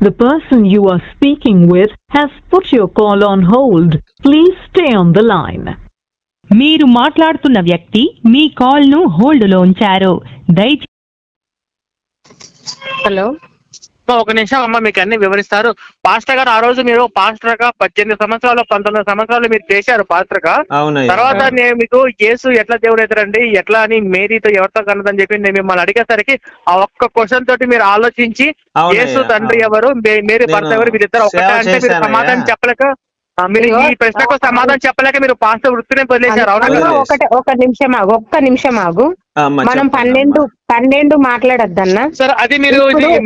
The person you are speaking with has put your call on hold. Please stay on the line. మీరు మాట్లాడుతున్న వ్యక్తి మీ కాల్ను హోల్డ్లో ఉంచారు దయచేసి hello so ఒక నిమిషం అమ్మ మీకు అన్ని వివరిస్తారు. పాస్టర్ గారు ఆ రోజు మీరు పాస్టర్గా పద్దెనిమిది సంవత్సరాలు పంతొమ్మిది సంవత్సరాలు మీరు చేశారు పాస్టర్గా. తర్వాత నేను మీకు యేసు ఎట్లా దేవుడు అవుతారండి ఎట్లా అని మేరీతో ఎవరితో కన్నదని చెప్పి నేను మిమ్మల్ని అడిగేసరికి ఆ ఒక్క క్వశ్చన్ తోటి మీరు ఆలోచించి యేసు తండ్రి. ఎవరు మేరీ భర్త ఎవరు వీరిద్దరు ఒకటే సేవ అంటే మీరు. సమాధానం చెప్పలేక మీరు ఈ ప్రశ్నకు సమాధానం చెప్పలేక మీరు పాస్టర్ వృత్తిని వదిలేశారు అవునా. ఒకటే ఒక నిమిషం ఆగు ఒక్క నిమిషం ఆగు. మనం పన్నెండు. పన్నెండు మాట్లాడొద్దన్నా సార్ అది మీరు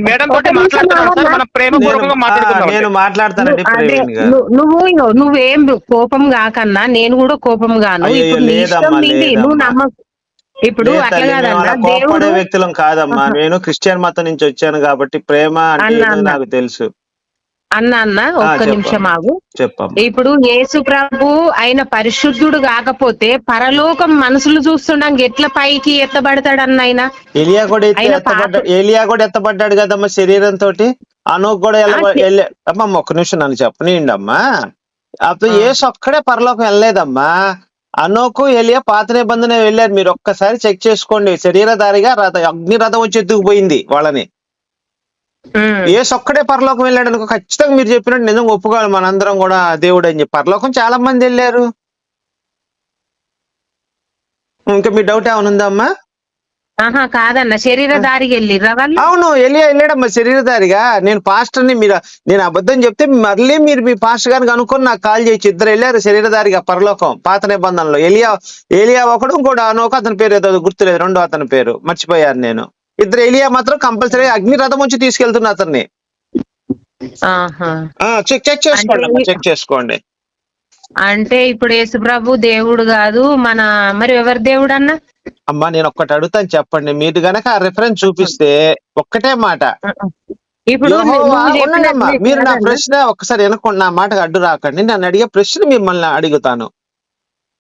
మేడం తోటి. మనం నేను- మాట్లాడతానండి నువ్వు- నువ్వు- కోపం కాకన్నా నేను కూడా కోపం గాను నువ్వు. నమ్మ ఇప్పుడు అట్లా కాదన్నా దేవుడు వ్యక్తులం కాదమ్మా. నేను క్రిస్టియన్ మతం నుంచి వచ్చాను కాబట్టి ప్రేమ అంటే. నాకు తెలుసు అన్న అన్న ఒక్క. నిమిషం ఆగు. ఇప్పుడు యేసు ప్రభు ఆయన పరిశుద్ధుడు కాకపోతే పరలోకం మనసులు చూస్తుండగా ఎట్లా పైకి ఎత్తబడతాడన్న ఆయన? ఎలియా కూడా ఎలియా కూడా ఎత్తబడ్డాడు కదమ్మా శరీరం తోటి అనూకు కూడా అమ్మా ఒక్క నిమిషం నన్ను చెప్పనీయండి అమ్మా అప్పుడు. ఏసు ఒక్కడే పరలోకం వెళ్ళలేదమ్మా. అనోకు ఎలియా పాత నిబంధన వెళ్ళారు. మీరు ఒక్కసారి చెక్ చేసుకోండి. శరీరధారిగా రథ అగ్ని రథం వచ్చి ఎత్తుకుపోయింది వాళ్ళని. ఉమ్. ఏసు ఒక్కడే పరలోకం వెళ్ళాడు అనుకో ఖచ్చితంగా మీరు చెప్పినట్టు నిజంగా ఒప్పుకోవాలి మనందరం కూడా దేవుడు అని చెప్పి. పరలోకం చాలా మంది వెళ్ళారు. ఇంకా మీ డౌట్ ఏమైనా ఉందమ్మా ఆహా కాదన్న శరీరధారికి వెళ్ళిర్రా వాళ్ళు? అవును ఎలియా వెళ్ళాడమ్మా శరీరధారిగా నేను పాస్టర్ని మీరు నేను అబద్ధం చెప్తే మళ్ళీ మీరు మీ పాస్టర్ గారికి అనుకుని నాకు కాల్ చేయొచ్చు ఇద్దరు వెళ్ళారు శరీరధారిగా పరలోకం పాత నిబంధనలో. ఎలియా ఎలియా ఒకడు ఇంకోటి అనోక అతని పేరు ఏదో గుర్తులేదు రెండో అతని పేరు. మర్చిపోయాను నేను. ఇద్దరు ఎలియా మాత్రం కంపల్సరీ అగ్ని రథం వచ్చి తీసుకెళ్తున్నా అతన్ని. చెక్ చెక్ చేసుకోండి చెక్ చేసుకోండి. అంటే ఇప్పుడు యేసు ప్రభు దేవుడు కాదు మన మరి ఎవరి దేవుడు అన్న అమ్మా నేను ఒక్కటి అడుగుతాను చెప్పండి. మీరు గనక ఆ రిఫరెన్స్ చూపిస్తే ఒక్కటే మాట. ఇప్పుడు మీరు నా? ప్రశ్న ఒక్కసారి వినకుండా నా మాటకు అడ్డు రాకండి. నన్ను అడిగే ప్రశ్న మిమ్మల్ని అడుగుతాను.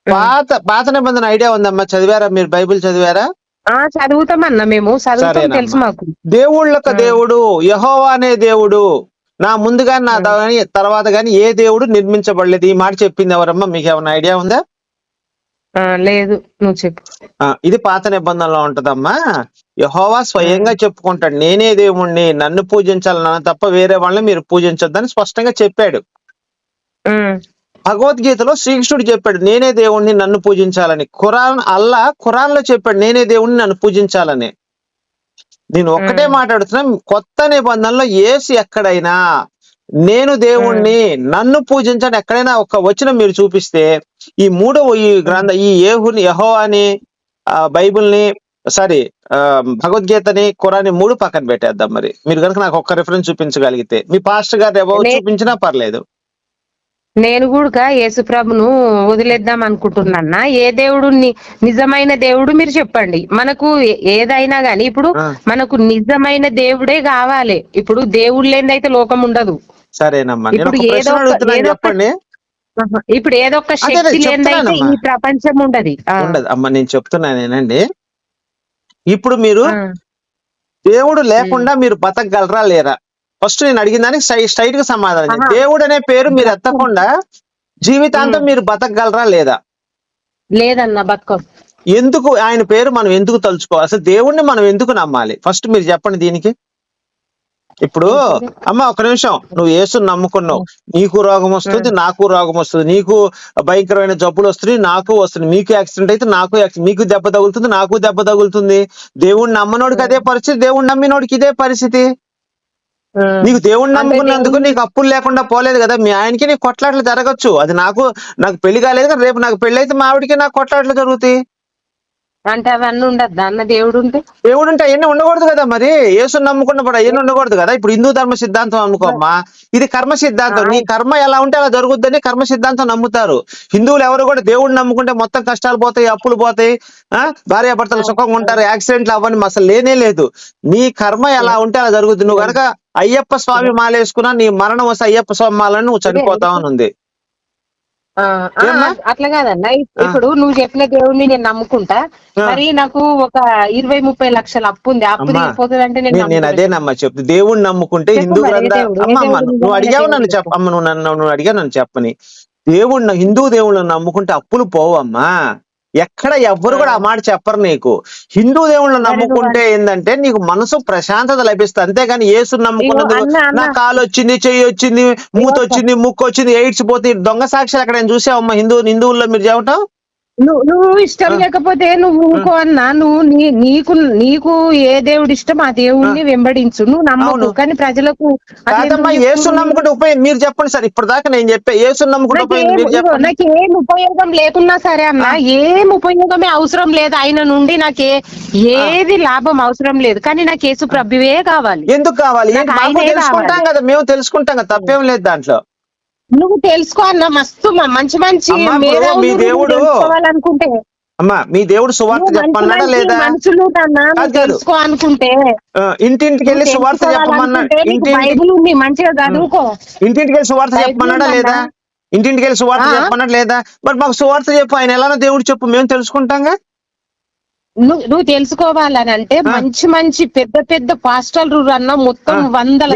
పాత పాత నిబంధన ఐడియా ఉందమ్మా. చదివారా? మీరు బైబిల్ చదివారా? ఆ చదువుతామన్న మేము. చదువుతాం. తెలుసు మాకు. దేవుళ్ళకు. దేవుడు యహోవా అనే దేవుడు. నా ముందు గాని నా తర్వాత గాని ఏ దేవుడు నిర్మించబడలేదు. ఈ మాట చెప్పింది ఎవరమ్మా? మీకు ఏమైనా ఐడియా ఉందా? లేదు. నువ్వు చెప్పు. ఇది పాత నిబంధనలో ఉంటదమ్మా. యహోవా స్వయంగా చెప్పుకుంటాడు. నేనే దేవుణ్ణి నన్ను పూజించాలి నన్ను తప్ప వేరే వాళ్ళని మీరు పూజించొద్దని స్పష్టంగా చెప్పాడు. భగవద్గీతలో శ్రీకృష్ణుడు చెప్పాడు నేనే దేవుణ్ణి నన్ను పూజించాలని. ఖురాన్ అల్లా ఖురాన్లో చెప్పాడు నేనే దేవుణ్ణి నన్ను పూజించాలని. నేను ఒక్కటే. మాట్లాడుతున్నా కొత్త నిబంధనలో ఏసు ఎక్కడైనా నేను దేవుణ్ణి నన్ను పూజించని ఎక్కడైనా ఒక వచనం మీరు చూపిస్తే ఈ మూడవ ఈ గ్రంథ ఈ ఏహుని యహో అని ఆ బైబిల్ని సారీ భగవద్గీతని ఖురాని మూడు పక్కన పెట్టేద్దాం మరి. మీరు కనుక నాకు ఒక్క రిఫరెన్స్ చూపించగలిగితే మీ పాస్టర్ గారు ఎవరు చూపించినా పర్లేదు. నేను కూడా యేసు ప్రభును వదిలేద్దాం అనుకుంటున్నా ఏ దేవుడు నిజమైన దేవుడు మీరు చెప్పండి మనకు ఏదైనా గాని ఇప్పుడు. మనకు నిజమైన దేవుడే కావాలి ఇప్పుడు దేవుడు లేనిదైతే లోకం ఉండదు సరేనమ్మా ఇప్పుడు ఏదో చెప్పండి. ఇప్పుడు ఏదో ఒక శక్తి లేనిదైతే ఈ. ప్రపంచం ఉండదు. ఉండదు అమ్మ నేను చెప్తున్నానేనండి ఇప్పుడు మీరు. దేవుడు లేకుండా మీరు బతకగలరా లేరా ఫస్ట్ నేను అడిగిన దానికి స్ట్రై- స్ట్రైట్గా సమాధానం. దేవుడు అనే పేరు మీరు ఎత్తకుండా జీవితాంతం. మీరు బతకగలరా లేదా? లేదన్న బతుకం. ఎందుకు ఆయన పేరు మనం ఎందుకు తలుచుకోవాలి అసలు దేవుణ్ణి మనం ఎందుకు నమ్మాలి? ఫస్ట్ మీరు చెప్పండి దీనికి. ఇప్పుడు అమ్మ ఒక నిమిషం. నువ్వు యేసుని నమ్ముకున్నావు. నీకు రోగం వస్తుంది నాకు రోగం వస్తుంది. నీకు భయంకరమైన జబ్బులు వస్తున్నాయి నాకు వస్తుంది మీకు యాక్సిడెంట్ అయితే నాకు మీకు దెబ్బ తగులుతుంది నాకు దెబ్బ తగులుతుంది. దేవుణ్ణి నమ్మనోడికి అదే పరిస్థితి దేవుణ్ణి నమ్మినోడికి ఇదే పరిస్థితి. నీకు దేవుణ్ణి నమ్ముకున్నందుకు నీకు అప్పులు లేకుండా పోలేదు కదా. మీ ఆయనకి నీకు కొట్లాట్లు జరగచ్చు. అది నాకు నాకు పెళ్ళి కాలేదు కదా రేపు నాకు పెళ్ళి అయితే మా ఆవిడకి నాకు కొట్లాట్లు జరుగుతాయి. అంటే అవన్నీ ఉండద్దా? అన్న దేవుడు ఉంటే దేవుడు అంటే అవన్నీ ఉండకూడదు కదా మరి. యేసు నమ్ముకున్నప్పుడు అవన్నీ ఉండకూడదు కదా. ఇప్పుడు హిందూ ధర్మ సిద్ధాంతం అనుకోమ్మా ఇది కర్మ సిద్ధాంతం. నీ కర్మ ఎలా ఉంటే అలా జరుగుద్దని కర్మ సిద్ధాంతం నమ్ముతారు. హిందువులు ఎవరు కూడా దేవుడిని నమ్ముకుంటే మొత్తం కష్టాలు పోతాయి అప్పులు పోతాయి ఆ? భార్యాభర్తలు సుఖంగా ఉంటారు యాక్సిడెంట్లు అవ్వని అసలు లేనే లేదు. నీ కర్మ ఎలా ఉంటే అలా జరుగుతుంది నువ్వు కనుక అయ్యప్ప స్వామి మాల వేసుకున్నా నీ మరణం వస్తే అయ్యప్ప స్వామి మాలని నువ్వు చనిపోతావు అని ఉంది? అట్లా కాదన్న. ఇప్పుడు నువ్వు చెప్పిన దేవుడిని నేను నమ్ముకుంటా. మరి నాకు ఒక ఇరవై ముప్పై లక్షల అప్పు ఉంది. అప్పు తీరిపోతుందంటే నేను నమ్ముకోను. అదేనమ్మా చెప్తు దేవుణ్ణి నమ్ముకుంటే హిందూ నువ్వు అడిగావు నన్ను చెప్ప చెప్పు. అమ్మ నువ్వు నన్ను నువ్వు అడిగా నన్ను చెప్పని దేవుణ్ణి హిందూ దేవుళ్ళని నమ్ముకుంటే అప్పులు పోవమ్మా. ఎక్కడ ఎవ్వరు కూడా ఆ మాట చెప్పరు నీకు. హిందూ దేవుళ్ళని నమ్ముకుంటే ఏంటంటే నీకు మనసు ప్రశాంతత లభిస్తుంది. అంతేగాని అన్న, అన్న. నా కాలు వచ్చింది చెయ్యి వచ్చింది మూత వచ్చింది ముక్కు వచ్చింది ఎయిడ్స్ పోతే దొంగ సాక్షులు అక్కడ నేను చూసావమ్మా హిందూ హిందువుల్లో మీరు చెప్పటం? నువ్వు నువ్వు ఇష్టం. లేకపోతే నువ్వు ఊకో అన్నా. నువ్వు నీ నీకు నీకు ఏ దేవుడు ఇష్టం ఆ. దేవుడిని వెంబడించు. నువ్వు నమ్మకు. అవును. కానీ ప్రజలకు చెప్తున్నావు? నమ్ముకుంటే ఉపయోగం మీరు చెప్పండి సార్. ఇప్పుడు దాకా నేను చెప్పే యేసు నమ్ముకుంటే ఉపయోగం నాకు ఏం ఉపయోగం లేకున్నా సరే అన్న ఏం ఉపయోగమే అవసరం లేదు. ఆయన నుండి నాకు ఏది లాభం అవసరం లేదు. కానీ నాకు యేసు ప్రభువే కావాలి. ఎందుకు కావాలి? తెలుసుకుంటాం. కదా. మేము తెలుసుకుంటాం కదా. తప్పేం లేదు దాంట్లో. నువ్వు తెలుసుకో అన్న మస్తు మ- మంచి మంచి మీ దేవుడు- తెలుసుకోవాలనుకుంటే. అమ్మా మీ దేవుడు సువార్త మంచి లేదా. తెలుసుకో అనుకుంటే. ఇంటింటికి వెళ్ళి సువార్త బైబిల్ ఉంది మంచిగా చదువుకో. ఇంటింటికి వెళ్ళి సువార్త చెప్పమన్నాడా? లేదా? ఇంటింటికి వెళ్ళి సువార్త? చెప్పమన్నాడు లేదా? మరి మాకు సువార్త చెప్పు ఆయన ఎలానో దేవుడు చెప్పు మేము తెలుసుకుంటాంగా? నువ్వు నువ్వు తెలుసుకోవాలని అంటే. మంచి మంచి పెద్ద పెద్ద పాస్టర్లు అన్న మొత్తం. వందల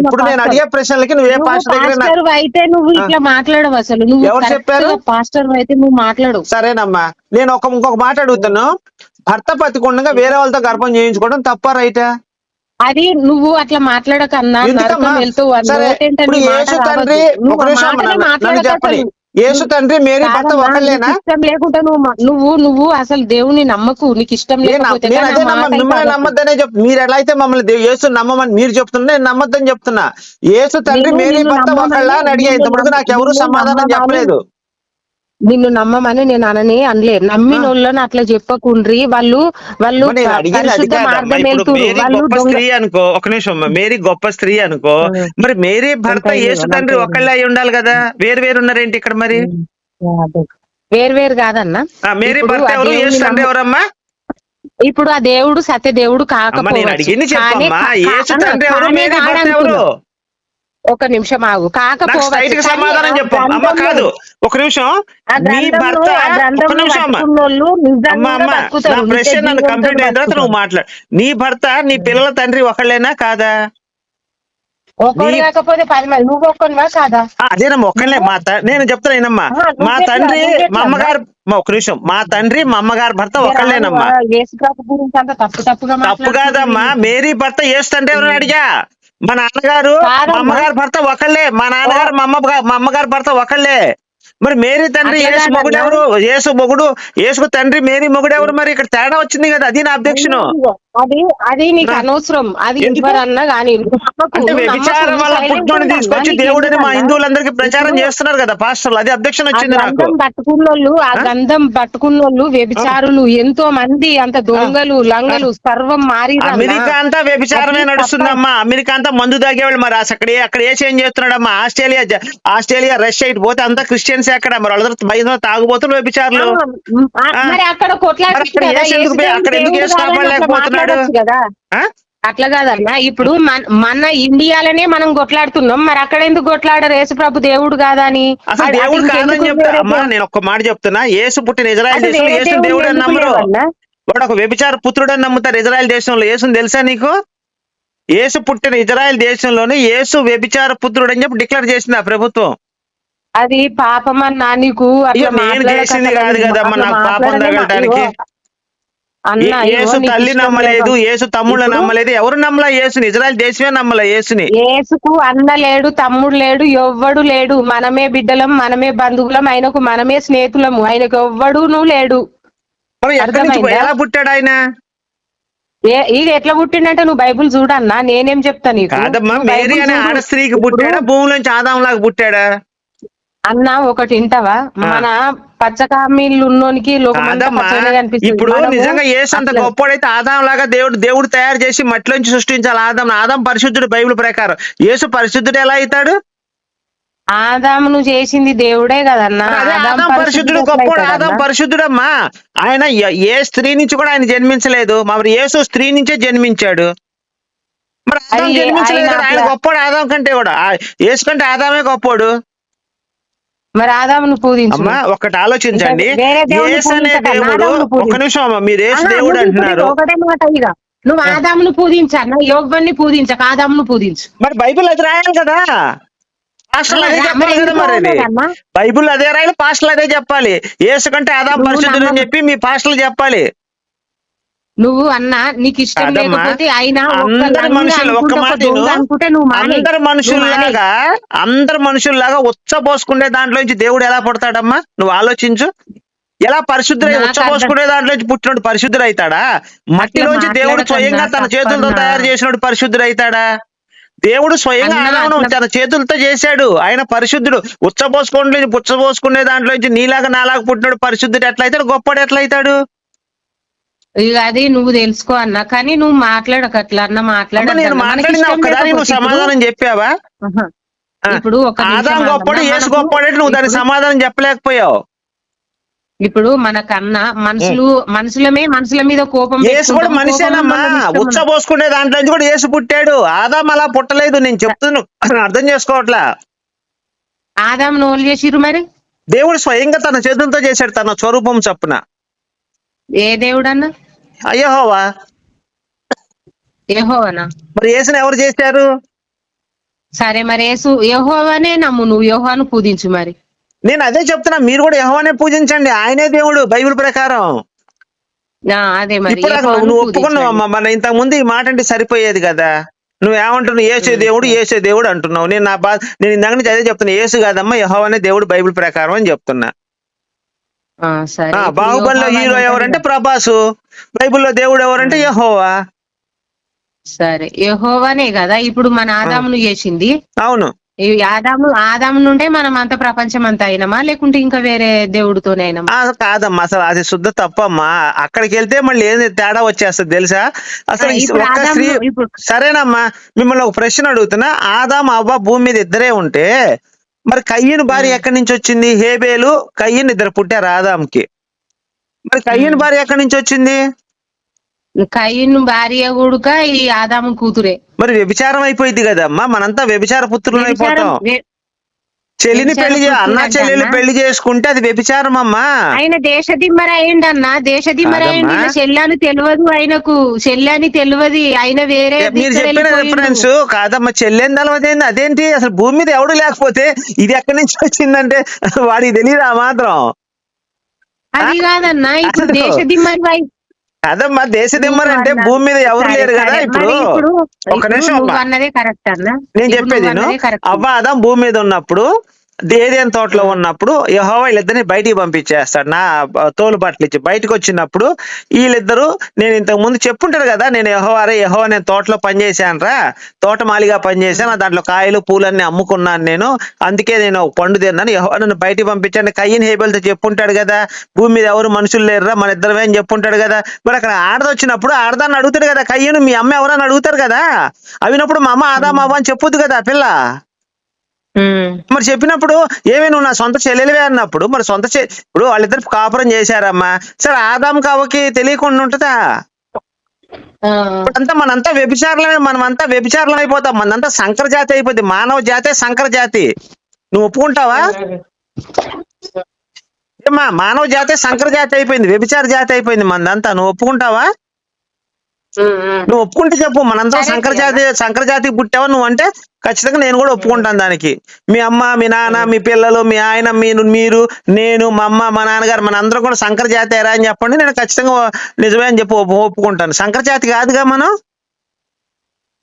ఇప్పుడు నేను. అడిగే ప్రశ్నలకి నువ్వే పాస్టర్ అయితే నువ్వు. ఇట్లా మాట్లాడవు అసలు నువ్వు చెప్పారు? పాస్టర్ అయితే నువ్వు మాట్లాడవు సరేనమ్మా నేను ఒక ఇంకొక మాట అడుగుతాను భర్త పతికుండగా వేరే వాళ్ళతో గర్భం చేయించుకోవడం తప్ప రైటా అది నువ్వు అట్లా మాట్లాడకన్నా వెళ్తూ అది యేసు. తండ్రి మేరీ భర్త ఒకళ్ళేనా ఇష్టం లేకుంటే నువ్వు నువ్వు నువ్వు అసలు దేవుని నమ్మకు నీకు ఇష్టం లేకపోతే మిమ్మల్ని. నమ్మద్దనే చెప్ మీరు ఎలా అయితే మమ్మల్ని యేసు నమ్మమని మీరు చెప్తున్నా నేను నమ్మద్దని చెప్తున్నా యేసు తండ్రి మేరీ భర్త ఒకళ్ళ అని అడిగా ఇంతవరకు నాకు ఎవరు సమాధానం చెప్పలేదు నిన్ను నమ్మమని నేను అననే అనలే నమ్మిన వాళ్ళని అట్లా చెప్పకుండ్రి. వాళ్ళు వాళ్ళు పరిశుద్ధ. మార్గం స్త్రీ అనుకో ఒక నిమిషం. మేరీ గొప్ప స్త్రీ అనుకో. మరి మేరీ భర్త యేసు తండ్రి ఒకళ్ళే అయి ఉండాలి కదా? వేరు వేరు ఉన్నారేంటి ఇక్కడ మరి? వేరు వేరు కాదన్నా. మేరీ భర్త ఎవరు? యేసు తండ్రి ఎవరమ్మా? ఇప్పుడు ఆ దేవుడు సత్య దేవుడు అమ్మ నేను కాకపోవచ్చు. ఒక నిమిషం ఆగు. కాకపోవచ్చు గా సమాధానం చెప్పు. అమ్మ కాదు. ఒక నిమిషం. గ్రంథంలో- భర్త ఒక నిమిషం అమ్మ. అమ్మ. నా ప్రశ్న నన్ను కంప్లీట్ అయిన తర్వాత నువ్వు. మాట్లాడు. నీ భర్త నీ పిల్లల తండ్రి ఒకళ్ళేనా కాదా? కాకపోతే అదేనమ్మా ఒక్కళ్ళే. మా నేను చెప్తాను ఏనమ్మా ఆహా, నువ్వు మా తండ్రి మా అమ్మగారు మా ఒక నిమిషం. మా తండ్రి మా అమ్మగారు భర్త ఒకళ్ళేనమ్మా. తప్పు కాదమ్మా. మేరీ భర్త యేసు తండ్రి ఎవరని అడిగా? మా నాన్నగారు మా. అమ్మగారు భర్త ఒకళ్ళే. మా నాన్నగారు మా అమ్మ మా అమ్మగారు భర్త ఒకళ్ళే. మరి మేరీ తండ్రి యేసు. మొగుడు ఎవరు యేసు మొగుడు యేసుకు తండ్రి మేరీ మొగుడు ఎవరు మరి ఇక్కడ తేడా వచ్చింది కదా అది నా అబ్జెక్షన్. అది అది నీకు. అనవసరం. అది ఎందుకు? ఎవరన్నా కానీ అంటే వ్యభిచారం వల్ల తీసుకొచ్చి. దేవుడని మా హిందువులందరికీ ప్రచారం చేస్తున్నారు కదా పాస్టర్లు. అది అబ్జెక్షన్ వచ్చింది నాకు. గంధం పట్టుకున్నోళ్ళు ఆ? గంధం పట్టుకున్నోళ్ళు వ్యభిచారులు ఎంతో మంది అంత దొంగలు లంగలు సర్వం మారి అమెరికా అంతా వ్యభిచారమే నడుస్తుందమ్మా. అమెరికా అంతా మందు తాగేవాళ్ళు మరి. అక్కడ అక్కడ ఏ చేంజ్ చేస్తున్నాడమ్మా? ఆస్ట్రేలియా ఆస్ట్రేలియా రష్యా ఇటు పోతే అంతా క్రిస్టియన్స్ అక్కడ. మరి వాళ్ళందరూ బయట తాగుబోతులు వ్యభిచారులు? అక్కడ ఎందుకు అట్లా కాదన్నా ఇప్పుడు మన మన ఇండియాలోనే మనం కొట్లాడుతున్నాం. మరి అక్కడ ఎందుకు కొట్లాడరు? యేసు ప్రభు దేవుడు అసలు కాదని చెప్తా. అమ్మా దేవుడు? నేను ఒక్క మాట చెప్తున్నా. యేసు పుట్టిన ఇజ్రాయెల్ దేశంలో యేసు దేవుడు అని నమ్మరు? వాడు ఒక వ్యభిచార పుత్రుడు అని నమ్ముతారు ఇజ్రాయెల్ దేశంలో. యేసుని తెలుసా నీకు? యేసు పుట్టిన ఇజ్రాయెల్ దేశంలోనే యేసు వ్యభిచార పుత్రుడు అని చెప్పి డిక్లేర్ చేసింది ఆ ప్రభుత్వం. అది పాపం అన్నా నీకు నేను చేసింది కాదు కదమ్మా, నాకు పాపం తగలటానికి. అయ్యో, అన్నా, ఏ- అయ్యో, యేసు తల్లి నమ్మలేదు లేదు. యేసు తమ్ముళ్ళు నమ్మలేదు ఎవరు నమ్మలా యేసుని ఇజ్రాయెల్ దేశమే నమ్మలా యేసుని యేసుకు అన్న లేడు తమ్ముడు లేడు ఎవ్వడు లేడు. మనమే బిడ్డలం మనమే బంధువులం ఆయనకు మనమే స్నేహితులము. ఆయనకు ఎవ్వడును లేడు? ఎలా పుట్టాడు ఆయన? ఏ ఇది ఎట్లా పుట్టిండంటే నువ్వు బైబుల్ చూడన్నా నేనేం చెప్తా నీకు? మేరీ అనే. ఆడ స్త్రీకి పుట్టాడా? భూమిలోంచి ఆదాం లాగా పుట్టాడా? అన్న ఒకటి వింటావా? మన పచ్చకామీళ్ళు ఉన్నోనికి ఇప్పుడు నిజంగా యేసు అంత గొప్పోడైతే ఆదాం లాగా దేవుడు దేవుడు తయారు చేసి మట్టిలోంచి సృష్టించాలి. ఆదాం ఆదాం పరిశుద్ధుడు బైబిల్ ప్రకారం. యేసు పరిశుద్ధుడు ఎలా అవుతాడు? ఆదామును చేసింది దేవుడే కదన్నా. ఆదాం పరిశుద్ధుడు గొప్పోడు ఆదాం? పరిశుద్ధుడమ్మా. ఆయన ఏ స్త్రీ నుంచి కూడా ఆయన జన్మించలేదు. మరి యేసు స్త్రీ నుంచే జన్మించాడు? మరి ఆదాం జన్మించలేదు ఆయన గొప్పోడు ఆదాం కంటే కూడా. యేసు కంటే ఆదామే గొప్పోడు మరి ఆదామును పూజించు. అమ్మా ఒకటి ఆలోచించండి. ఒక పూజించు. నిమిషం అమ్మా మీరు ఆహా, దేవుడు అంటున్నారు. ఒకటే మాట ఇక. నువ్వు ఆదామును పూజించన్న యోగ్వన్ని పూజించక ఆదామును పూజించు. మరి బైబిల్ అది రాయాలి కదా? పాస్టర్లు అదే చెప్పాలి కదా మరి అది? బైబిల్ అదే రాయాలి పాస్టర్లు అదే చెప్పాలి. యేసు కంటే ఆదాం పరిశుద్ధుడు అని చెప్పి మీ పాస్టర్లు చెప్పాలి. నువ్వు అన్న నీకు ఇష్టం. లేకపోతే అయినా అందరు మనుషులు మాట ఒక విను. అనుకుంటే నువ్వు. అందరు. మనుషుల్లాగా అందరు మనుషుల్లాగా ఉచ్చబోసుకునే దాంట్లోంచి దేవుడు ఎలా పుడతాడమ్మా నువ్వు ఆలోచించు ఎలా పరిశుద్ధుడై నాకు ఉచ్చబోసుకునే దాంట్లోంచి పుట్టినోడు పరిశుద్ధుడు అవుతాడా మట్టిలోంచి దేవుడు స్వయంగా తన చేతులతో. తయారు చేసినోడు అవుతాడా దేవుడు స్వయంగా ఆదామును తన చేతులతో చేశాడు ఆయన పరిశుద్ధుడు ఉచ్చబోసుకుంటే పుచ్చబోసుకునే దాంట్లోంచి నీలాగా నాలాగా పుట్టినోడు పరిశుద్ధుడు ఎట్లయితాడు గొప్పడు ఎట్లయితాడు అది నువ్వు తెలుసుకో అన్న. కానీ నువ్వు మాట్లాడక అట్లా అన్న నువ్వు సమాధానం చెప్పావా. ఇప్పుడు ఒక ఆదాం గొప్పడు యేసు గొప్పడు నువ్వు దానికి సమాధానం చెప్పలేకపోయావు. ఇప్పుడు మనకన్నా మనుషులు మనుషులమే మనుషుల మీద కోపం యేసు కూడా. మనిషేనమ్మా కోపం ఉన్నది ఇష్టం ఉచ్చ పోసుకునే దాంట్లో నుంచి కూడా యేసు పుట్టాడు. ఆదాం అలా పుట్టలేదు. నేను చెప్తున్నాను అర్థం చేసుకోవట్లా? ఆదాం నోలు చేసిరు మరి? దేవుడు స్వయంగా తన చేతులతో చేశాడు తన స్వరూపం చప్పున. ఏ దేవుడన్న? అయ్యహోవా. యెహోవానా? మరి యేసుని ఎవరు చేశారు? సరే మరి యేసు యెహోవానే నమ్ము నువ్వు యెహోవాను పూజించు మరి. నేను అదే చెప్తున్నా మీరు కూడా యెహోవానే పూజించండి ఆయనే దేవుడు బైబిల్ ప్రకారం. ఆ, అదే మరి ఇప్పుడు నువ్వు పూజించండి. ఒప్పుకున్నావు? అమ్మా మన ఇంతకు ముందు ఈ మాట అంటే సరిపోయేది కదా. నువ్వు ఏమంటున్నావు ఏసే దేవుడు ఏసే దేవుడు అంటున్నావు. నేను నా బా నేను ఇందాక నుంచి అదే చెప్తున్నా ఏసు కాదమ్మా యెహోవానే దేవుడు బైబిల్ ప్రకారం అని చెప్తున్నా. బాహుబలిలో హీరో ఎవరంటే. ప్రభాసు. బైబిల్లో దేవుడు ఎవరంటే యెహోవా. సరే. యెహోవానే కదా. ఇప్పుడు మన ఆదామును చేసింది. అవును. ఈ ఆదాము ఆదాము నుండే మనం అంత ప్రపంచం అంతా అయినామా? లేకుంటే ఇంకా వేరే దేవుడితోనే అయినామా? కాదమ్మా. అసలు అది శుద్ధ తప్పమ్మా. అక్కడికి వెళ్తే మళ్ళీ ఏంది తేడా వచ్చేస్తుంది తెలుసా? అసలు ఒక్క స్త్రీ సరేనమ్మా. మిమ్మల్ని ఒక ప్రశ్న అడుగుతున్నా. ఆదాం అవ్వ భూమి మీద ఇద్దరే ఉంటే మరి కయ్యను భార్య ఎక్కడి నుంచి వచ్చింది? హేబేలు కయ్యను ఇద్దరు పుట్టారు ఆదాంకి మరి కయ్యను భార్య ఎక్కడి నుంచి వచ్చింది? కయ్యను భార్య కొడుక ఈ ఆదాము కూతురే. మరి వ్యభిచారం అయిపోయింది కదమ్మా. మనంతా వ్యభిచార పుత్రులు అయిపోతాం చెల్లిని పెళ్ళి అన్న చెల్లెలు అన్న. పెళ్ళి చేసుకుంటే అది వ్యభిచారం అమ్మా ఆయన దేశ దిమ్మర అయిండన్న దేశ దిమ్మర. ఈయన చెల్లని తెలియదు ఆయనకు. చెల్లని తెలియదు. ఆయన వేరే మీరు చెప్పిన. రిఫరెన్స్ కాదమ్మా చెల్లెని తెలవదేంది? అదేంటి? అసలు భూమి మీద ఎవడు లేకపోతే ఇది ఎక్కడి నుంచి వచ్చిందంటే వాడికి తెలియదు ఆ మాత్రం? అది కాదన్నా ఇప్పుడు దేశ దిమ్మరి కాదమ్మా దేశ దిమ్మరు అంటే నువ్వు భూమి మీద ఎవరు లేరు కదా. ఇప్పుడు ఒక నిమిషం. అన్నదే కరెక్ట్ నేను చెప్పేది. అవ్వ ఆదాం భూమి మీద ఉన్నప్పుడు ఏదేం తోటలో ఉన్నప్పుడు యహో వీళ్ళిద్దరిని బయటికి పంపించేస్తాడు. నా తోలు బట్టలు ఇచ్చి బయటకు వచ్చినప్పుడు వీళ్ళిద్దరూ నేను ఇంతకు ముందు చెప్పుంటారు కదా నేను యహోవారే యహో నేను తోటలో పనిచేశాను రా తోటమాలిగా పనిచేశాను దాంట్లో కాయలు పూలన్నీ అమ్ముకున్నాను నేను అందుకే నేను ఒక పండు తిన్నాను. యహో నన్ను బయటికి పంపించాను కయ్యని హేబెల్తో చెప్పుంటాడు కదా భూమి మీద ఎవరు మనుషులు లేరురా మన ఇద్దరమే అని చెప్పుంటాడు కదా. మరి అక్కడ ఆడదొచ్చినప్పుడు ఆడదాన్ని అడుగుతాడు కదా కయ్యను మీ అమ్మ ఎవరని అడుగుతారు కదా. అవినప్పుడు మా అమ్మ ఆదా మా అని చెప్పొద్దు కదా పిల్ల. మరి చెప్పినప్పుడు ఏమి నువ్వు నా సొంత చెల్లెలివే అన్నప్పుడు మరి సొంత చె ఇప్పుడు వాళ్ళిద్దరు కాపురం చేశారమ్మా. సరే ఆదాం కావకి తెలియకుండా ఉంటుందా. ఇప్పుడంతా మనంతా వ్యభిచారులమే మనమంతా వ్యభిచారులం అయిపోతాం. మనంతా సంకర జాతి అయిపోద్ది. మానవ జాతే సంకర జాతి. నువ్వు ఒప్పుకుంటావా? మానవ జాతే సంకర జాతి అయిపోయింది వ్యభిచార జాతి అయిపోయింది మనదంతా నువ్వు ఒప్పుకుంటావా. నువ్వు ఒప్పుకుంటే చెప్పు. మనంతా సరే, సంకర జాతి సంకర జాతికి పుట్టావా నువ్వు అంటే ఖచ్చితంగా నేను కూడా ఒప్పుకుంటాను దానికి. మీ అమ్మ మీ నాన్న మీ పిల్లలు మీ ఆయన మీరు మీరు నేను మా అమ్మ మా నాన్నగారు మన అందరం కూడా సంకర జాతి ఎరా అని చెప్పండి. నేను ఖచ్చితంగా నిజమే అని చెప్పి ఒప్పు- ఒప్పుకుంటాను. సంకర జాతి కాదుగా మనం?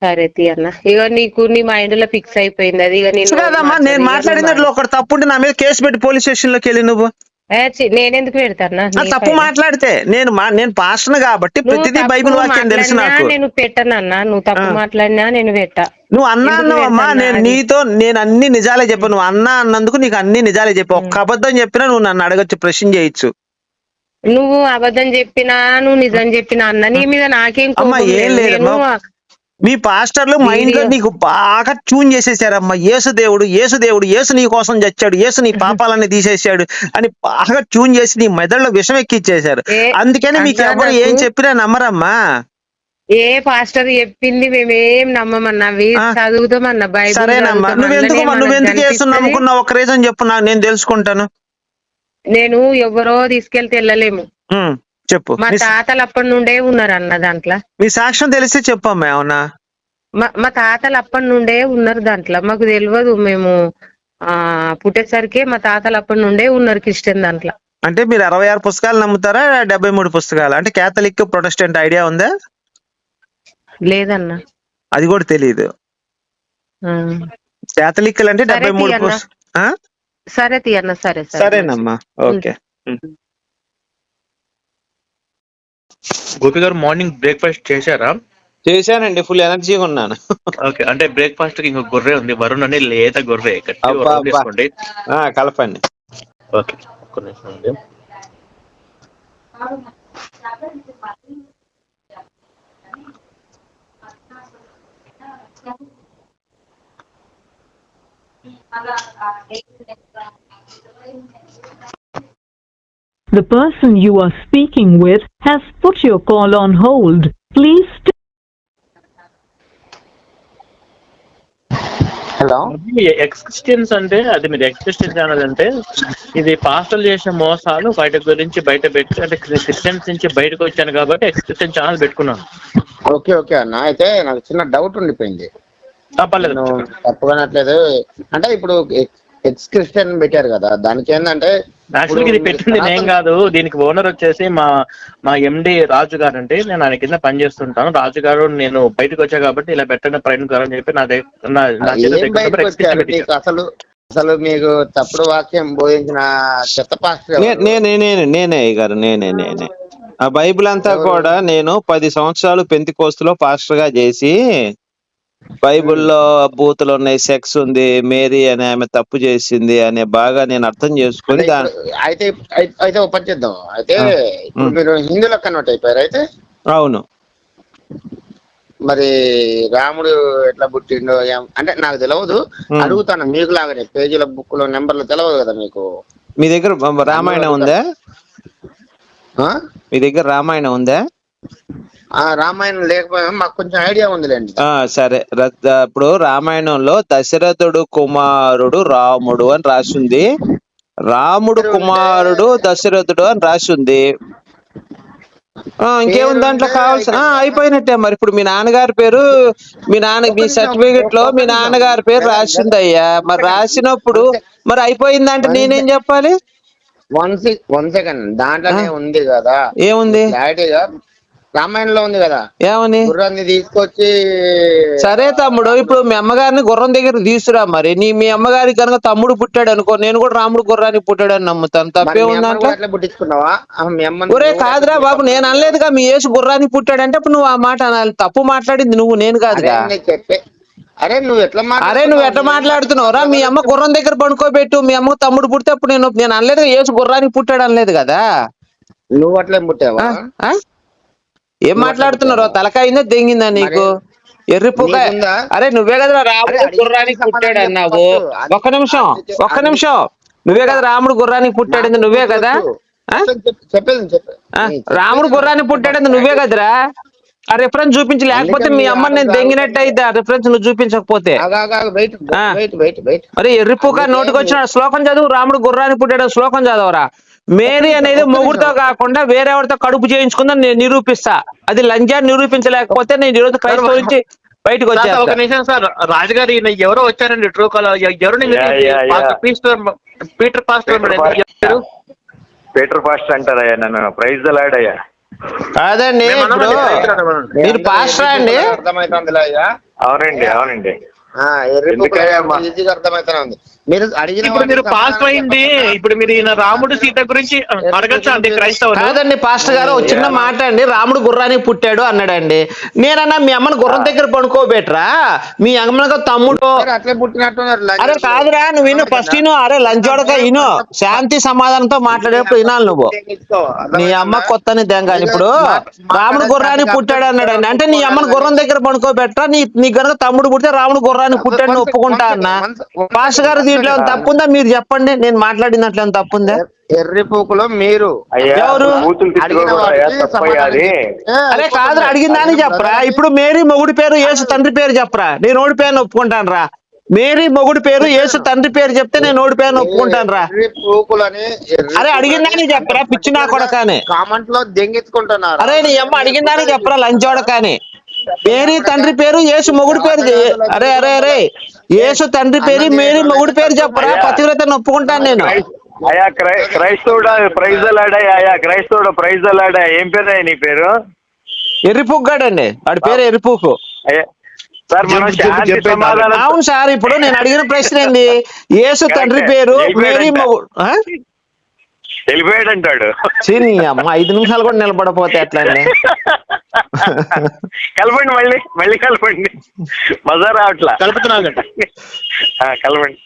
సరే అన్న. ఇక నీకు నీ మైండ్లో ఫిక్స్ అయిపోయింది అది. ఇక నేను మాట్లాడినట్లు ఒకటి తప్పుంటే నా మీద కేసు పెట్టి పోలీస్ స్టేషన్లోకి వెళ్ళి నువ్వు. నేనెందుకు పెడతానా తప్పు మాట్లాడితే నేను నేను పాస్టర్ కాబట్టి ప్రతిదీ బైబిల్ వాక్యం తెలుసు నాకు నేను పెట్టనన్నా నువ్వు తప్పు. మాట్లాడినా నేను పెట్ట నువ్వు అన్నా అన్నావమ్మా నేను? నీతో నేను అన్ని నిజాలే చెప్పాను నువ్వు అన్నా అన్నందుకు నీకు అన్ని నిజాలే చెప్పావు ఒక్క అబద్ధం చెప్పినా నువ్వు నన్ను అడగచ్చు ప్రశ్న చేయొచ్చు నువ్వు అబద్ధం చెప్పినా నువ్వు నిజం చెప్పినా అన్న నీ మీద నాకేం అమ్మా, ఏం లేదు. లేదమ్మా. మీ పాస్టర్లు మైండ్లో వీడియో- నీకు బాగా ట్యూన్ చేసేసారమ్మా. యేసు దేవుడు యేసు దేవుడు యేసు నీ కోసం చచ్చాడు యేసు నీ పాపాలన్నీ తీసేసాడు అని బాగా ట్యూన్ చేసి నీ మెదడులో విషం ఎక్కిచ్చేశారు. అందుకని మీకు ఎవరు ఏం చెప్పినా నమ్మరమ్మా. ఏ పాస్టర్ చెప్పింది మేమేం నమ్మమన్నా. చదువుతామన్నా బైబిల్ సరేనమ్మా. నువ్వెందుకు నువ్వెందుకు యేసు. నమ్ముకున్నావు? ఒక రీజన్ చెప్పు నేను తెలుసుకుంటాను. నేను ఎవరో తీసుకెళ్తే వెళ్ళలేము. చెప్పు. మా తాతలు అప్పటి నుండే ఉన్నారు అన్న దాంట్లో. మీ సాక్ష్యం తెలిస్తే చెప్పమ్మా ఏమన్నా. మా తాతలు అప్పటి నుండే ఉన్నారు దాంట్లో. మాకు తెలియదు మేము ఆ పుట్టేసరికి మా తాతలు అప్పటి నుండే ఉన్నారు క్రిస్టియన్ దాంట్లో. అంటే మీరు అరవై ఆరు పుస్తకాలు నమ్ముతారా డెబ్బై మూడు పుస్తకాలు? అంటే కేథలిక్ ప్రొటెస్టెంట్ ఐడియా ఉందా? లేదన్నా. అది కూడా తెలియదు. కేథలిక్ అంటే డెబ్బై మూడు? సరే తీయన్న సరే సరేనమ్మా. ఓకే. గోపి గారు మార్నింగ్ బ్రేక్ఫాస్ట్ చేశారా? చేశానండి ఫుల్ ఎనర్జీగా ఉన్నాను. ఓకే అంటే బ్రేక్ఫాస్ట్కి ఇంకో గొర్రె ఉంది. వరుణ్ అని లేత గొర్రె. అబ్బా, అబ్బా. ఆ, కలపండి. ఓకే ఒక్క నిమిషం అండి The person you are speaking with has put your call on hold. Please. Hello ex Christians అంటే అది మీరు ఎక్స్ ఛానల్ అంటే ఇది పాస్టర్లు చేసిన మోసాలు బయట గురించి బయట పెట్టి అంటే క్రిస్టియన్స్ నుంచి బయటకు వచ్చాను కాబట్టి ఎక్స్ క్రిస్టియన్ ఛానల్ పెట్టుకున్నాను. ఓకే ఓకే అన్న. అయితే నాకు చిన్న డౌట్ ఉండిపోయింది. నేను తప్పుగానట్లేదు అంటే ఇప్పుడు ఎక్స్ క్రిస్టియన్ పెట్టారు కదా దానికి ఏంటంటే యాక్చువల్గా ఇది పెట్టింది నేను కాదు దీనికి ఓనర్ వచ్చేసి మా మా ఎండి రాజు గారు అంటే నేను ఆయన కింద పని చేస్తుంటాను. రాజు గారు నేను బయటకు వచ్చా కాబట్టి ఇలా పెట్టండి ప్రయత్నం గారు అని చెప్పి నా దగ్గర. అసలు అసలు మీకు తప్పుడు వాక్యం బోధించిన చెత్త పాస్టర్ నేనే నేనే నేనే గారు నేనే నేనే. ఆ బైబిల్ అంతా కూడా నేను పది సంవత్సరాలు పెంతికోస్తులో పాస్టర్గా చేసి బైబిల్లో బూతులు ఉన్నాయి సెక్స్ ఉంది మేరీ అనే ఆమె తప్పు చేసింది అనే బాగా నేను అర్థం చేసుకుని అయితే అయితే- ఒక పని చేద్దాం. అయితే మీరు హిందువులకు కన్వర్ట్ అయిపోయారు అయితే? అవును. మరి రాముడు ఎట్లా పుట్టిండో అంటే నాకు తెలియదు. అడుగుతాను మీకు లాగానే పేజీల బుక్లో నెంబర్లు తెలియదు కదా మీకు? మీ దగ్గర రామాయణం ఉందా? ఆ? మీ దగ్గర రామాయణం ఉందా? రామాయణం లేకపోయినా మాకు కొంచెం ఐడియా ఉందిలేండి. ఆ సరే. ఇప్పుడు రామాయణంలో దశరథుడు కుమారుడు రాముడు అని రాసింది. రాముడు కుమారుడు దశరథుడు అని రాసింది. ఆ ఇంకేముంది దాంట్లో కావాల్సిన? అయిపోయినట్టే మరి. ఇప్పుడు మీ నాన్నగారి పేరు మీ నాన్న మీ సర్టిఫికెట్లో మీ నాన్నగారి పేరు రాసింది అయ్యా. మరి రాసినప్పుడు మరి అయిపోయిందంటే నేనేం చెప్పాలి? One second. దాంట్లోనే ఉంది కదా. ఏముంది? క్లారిటీగా రామాయణంలో ఉంది కదా. ఏమని? గుర్రాన్ని తీసుకొచ్చి సరే తమ్ముడు ఇప్పుడు మీ అమ్మగారిని గుర్రం దగ్గర తీసురా మరి. నీ మీ అమ్మగారికి కనుక తమ్ముడు పుట్టాడు అనుకో నేను కూడా రాముడు గుర్రానికి పుట్టాడని నమ్ముతాను. మరి తప్పే ఉందంటే? పుట్టించుకున్నావా? ఒరే కాదురా బాబు నేను అనలేదుగా మీ యేసు గుర్రానికి పుట్టాడంటే అప్పుడు నువ్వు ఆ మాట అనాలి. తప్పు మాట్లాడింది నువ్వు నేను కాదుగా? చెప్పే. అరే నువ్వు ఎట్లా అరే నువ్వు ఎట్లా మాట్లాడుతున్నావురా మీ అమ్మ గుర్రం దగ్గర పడుకోబెట్టు. మీ అమ్మ తమ్ముడు పుడితే అప్పుడు నేను నేను అనలేదు యేసు గుర్రానికి పుట్టాడు అనలేదు కదా? నువ్వు అట్లే పుట్టావా? ఏం మాట్లాడుతున్నారో? తలకాయిందా? దెంగిందా నీకు? ఎర్రిపుక? అరే నువ్వే కదా రాముడు గుర్రానికి పుట్టాడు అన్నావు. ఒక్క నిమిషం ఒక్క నిమిషం. నువ్వే కదా రాముడు గుర్రానికి పుట్టాడింది నువ్వే కదా? రాముడు గుర్రానికి పుట్టాడింది నువ్వే కదరా? ఆ రిఫరెన్స్ చూపించి లేకపోతే మీ అమ్మని నేను దెంగినట్టు అయితే ఆ రిఫరెన్స్ నువ్వు చూపించకపోతే. మరి ఎర్రిపుక నోటికి వచ్చిన శ్లోకం చదువు రాముడు గుర్రానికి పుట్టాడు శ్లోకం చదవరా? మేరీ అనేది. మొగుడుతో కాకుండా వేరెవరితో కడుపు చేయించుకుందని నేను నిరూపిస్తా. అది లంజాన్ని నిరూపించలేకపోతే నేను ఈరోజు క్రైస్తవ నుంచి బయటకు సార్, ఒక నిమిషం సార్. రాజుగారు ఈయన ఎవరో వచ్చారండి ట్రూ కాలర్ ఎవరు. Peter Peter pastor. Peter pastor. అంటారయ్యా నన్ను. ప్రైజ్ ద లాడ్ అయ్యా. కాదండి మేము ఇప్పుడు అన్నమాట మీరు పాస్టరా అండి? అర్థమవుతుంది అవునండి అవునండి. అర్థమవుతానే మీరు అడిగిన ఇప్పుడు మీరు పాస్ అయింది. ఇప్పుడు మీరు ఈయన రాముడు సీత గురించి అడగచ్చా అండి క్రైస్తవులు? కాదండి పాస్టర్ గారు ఒక చిన్న మాట అండి. రాముడు గుర్రానికి పుట్టాడు అన్నాడండి. నేనన్నా మీ అమ్మని గుర్రం దగ్గర పడుకోబెట్రా మీ అమ్మకి తమ్ముడు అట్లే పుట్టినట్టున్నారు అరే కాదురా నువ్వు విను ఫస్ట్ విను అరే లంచోడక విను శాంతి సమాధానంతో మాట్లాడేప్పుడు వినాలి నువ్వు. నీ అమ్మ కొత్తని దెంగాలి ఇప్పుడు రాముడు గుర్రానికి పుట్టాడు అన్నాడండి అంటే నీ అమ్మని గుర్రం దగ్గర పడుకోబెట్టరా? నీ నీ గనుక తమ్ముడు పుడితే రాముడు గుర్రానికి పుట్టాడని ఒప్పుకుంటా అన్న. పాస్టర్ గారు దీంట్లో ఏమైనా తప్పు ఉందా మీరు చెప్పండి. నేను మాట్లాడిన దాంట్లో ఏమైనా తప్పు ఉందా ఎర్రి పూకులో మీరు. ఎవరు? అరే కాదు అడిగిన దానికి చెప్పరా? ఇప్పుడు మేరీ మొగుడి పేరు యేసు తండ్రి పేరు చెప్పరా? నేను ఓడిపోయాను ఒప్పుకుంటాను రా మేరీ మొగుడి పేరు యేసు తండ్రి పేరు చెప్తే నేను ఓడిపోయాను ఒప్పుకుంటాను రా ఎర్రి పూకులని ఎర్రి అరే అడిగిన పూకులని దానికి చెప్పరా? పిచ్చి నా కొడకాని. కామెంట్లో దెంగెత్తుకుంటున్నారు. అరే నీ అమ్మ అడిగిన దానికి చెప్పరా? లంచోడకాని. మేరీ తండ్రి పేరు యేసు మొగుడి పేరు అరే అరే అరే. యేసు తండ్రి పేరు మేరీ మొగుడి పేరు చెప్పరా? పతివ్రత ఒప్పుకుంటాను నేను. అయ్యా క్రై క్రైస్తవుడా ప్రైజ్ అలాడాయా అయ్యా క్రైస్తవుడు ప్రైజ్ అలాడా ఏం పేరు అయ్యా నీ పేరు? ఎర్రిపుగ్గాడండి. వాడి పేరు ఎర్రిపుకు అవును సార్ ఇప్పుడు నేను అడిగిన ప్రశ్న ఏంది? యేసు తండ్రి పేరు మేరీ మొగుడు? వెళ్ళిపోయాడు అంటాడు. చీ, నీ అమ్మ ఐదు నిమిషాలు కూడా నిలబడపోతే ఎట్లా అండి కలపండి మళ్ళీ మళ్ళీ కలపండి. మజా రావట్లా? కలుపుతున్నాగండి ఆ, కలపండి.